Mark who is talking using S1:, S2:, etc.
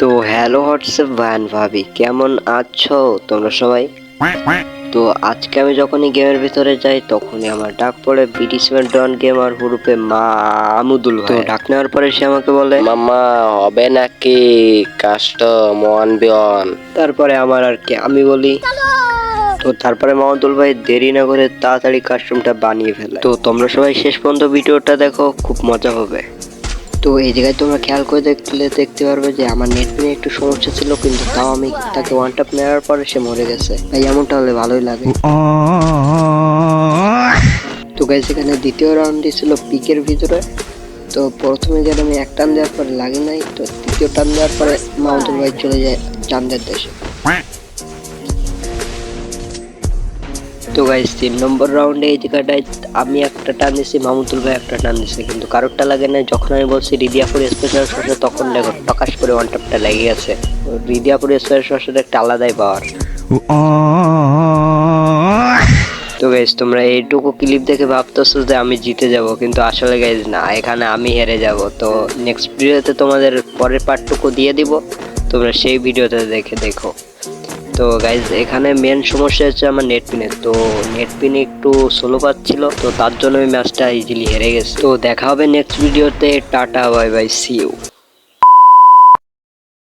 S1: তো hello WhatsApp ভান ভাবি কেমন আছো তোমরা সবাই? তো আজকে আমি যখনই গেমের ভিতরে যাই তখনই আমার ডাক পড়ে সেভেন ডন গেমার হুরুপে মামুদুল ভাই তো ডাক নেওয়ার পরে সে আমাকে বলে
S2: মামা হবে নাকি কাস্টম ওয়ান বি ওয়ান
S1: তারপরে আমার আর কি আমি বলি তো তারপরে মাহমুদুল ভাই দেরি না করে তাড়াতাড়ি কাস্টমটা বানিয়ে ফেলে। তো তোমরা সবাই শেষ পর্যন্ত ভিডিওটা দেখো খুব মজা হবে। তো এই জায়গায় তোমরা খেয়াল করে দেখলে দেখতে পারবে যে আমার নেট পেনে একটু সমস্যা ছিল কিন্তু তাও আমি তাকে ওয়ান টাপ নেওয়ার পরে সে মরে গেছে। তাই এমনটা হলে ভালোই লাগে। তো গাইস এখানে দ্বিতীয় রাউন্ডটি ছিল পিকের ভিতরে। তো প্রথমে যেটা আমি এক টান দেওয়ার পরে লাগে নাই তো দ্বিতীয় টান দেওয়ার পরে মাহমুদুল ভাই চলে যায় চান্দের দেশে তো গাইস তিন নম্বর রাউন্ডে এই জায়গাটায় আমি একটা টান দিছি মাহমুদুল ভাই একটা টান দিছে। কিন্তু কারোরটা লাগে না যখন আমি বলছি রিদিয়াপুর স্পেশাল শসে তখন দেখো প্রকাশ করে ওয়ান টাপটা লেগে গেছে। রিদিয়াপুর স্পেশাল শসের একটা আলাদাই পাওয়ার তো গাইজ তোমরা এইটুকু ক্লিপ দেখে ভাবতেছো যে আমি জিতে যাব কিন্তু আসলে গাইজ না এখানে আমি হেরে যাব। তো নেক্সট ভিডিওতে তোমাদের পরের পার্টটুকু দিয়ে দিব তোমরা সেই ভিডিওতে দেখে দেখো। তো গাইজ এখানে মেন সমস্যা হচ্ছে আমার নেট পিনের তো নেট পিন একটু স্লো পাচ্ছিল, তো তার জন্য আমি ম্যাচটা ইজিলি হেরে গেছে। তো দেখা হবে নেক্সট ভিডিওতে tata bye bye see you